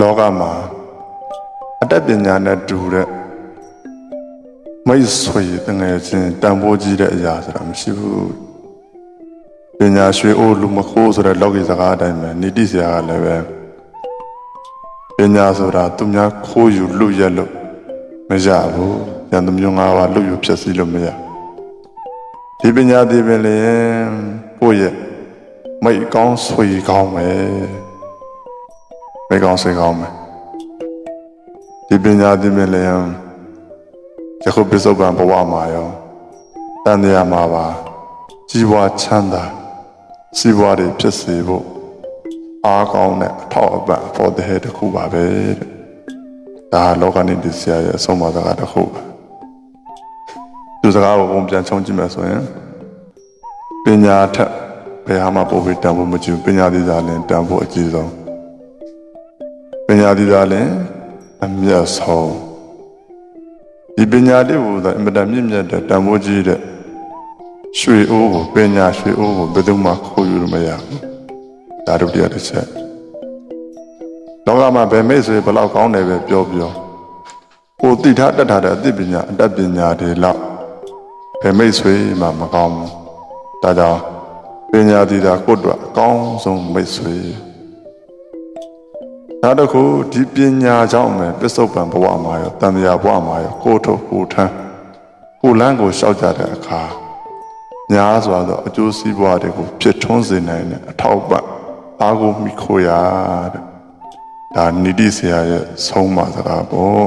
လောကမှာအတတ်ပညာနဲ့တူတဲ့မိတ်ဆွေတငယ်ချင်းတန်ဖိုးကြီးတဲ့အရာဆိုတာမရှိဘူးပညာရွှေအိုးလူမခိုးဆိုတဲ့လောကီစကားအတိုင်းပဲနိတိဆရာကလည်းပဲပညာဆိုတာသူများခိုးယူလူရက်လို့မရဘူးဉာဏ်သမျိုး၅ပါးလူယူဖြစ်စီလို့မရဒီပညာဒီပင်လေကိုယ့်ရဲ့မိတ်ကောင်းဆွေကောင်းပဲ မိတ်ကောင်းဆွေကောင်းပဲဒီပညာဒီပင်လေယခုပစ္စုပန်ဘဝမှာရောတန်တရားမှာပါကြီးပွားချမ်းသာစီးပွားတွေဖြစ်စေဖို့အားကောင်းတဲ့အထောက်အပံ့ဖို့တဲ့တစ်ခုပါပဲတဲ့ဒါလောကနေဒီဆရာရဲ့အဆုံးအမစကားတစ်ခုပါသူစကားကိုပုံပြန်ချုံကြည့်မယ်ဆိုရင်ပညာထက်ဘယ်ဟာမှပိုပြီးတန်ဖို့မကြည့်ဘူးပညာသီးသားလည်းတန်ဖို့အကြီးဆုံး ပညာသီးသားလည်းအမြတ်ဆုံးဒီပညာလေးကိုသာအင်မတန်မြင့်မြတ်တဲ့တန်ဖိုးကြီးတဲ့ရွှေအိုးကိုပညာရွှေအိုးကိုဘယ်သူမှခိုးယူလို့မရဘူးဒါတို့တရားတစ်ချက်လောကမှာဘယ်မိတ်ဆွေဘယ်လောက်ကောင်းတယ်ပဲပြောပြောကိုသိထားတတ်ထားတဲ့အသိပညာအတတ်ပညာတွေလောက်ဘယ်မိတ်ဆွေမှမကောင်းဘူးဒါကြောင့်ပညာသီတာကိုယ့်အတွက်အကောင်းဆုံးမိတ်ဆွေ နောက်တစ်ခုဒီပညာကြောင့်ပဲပစ္စုပန်ဘဝမှာရောတန်မြာဘဝမှာရောကိုယ်ထုတ်ကိုယ်ထမ်းကိုယ်လန်းကိုရှောက်ကြတဲ့အခါညာစွာသောအကျိုးစီးပွားတွေကိုဖြစ်ထွန်းစေနိုင်တဲ့အထောက်ပံ့အားကိုမိခိုရတဲ့ဒါနိတိဆရာရဲ့ဆုံးမစကားပေါ့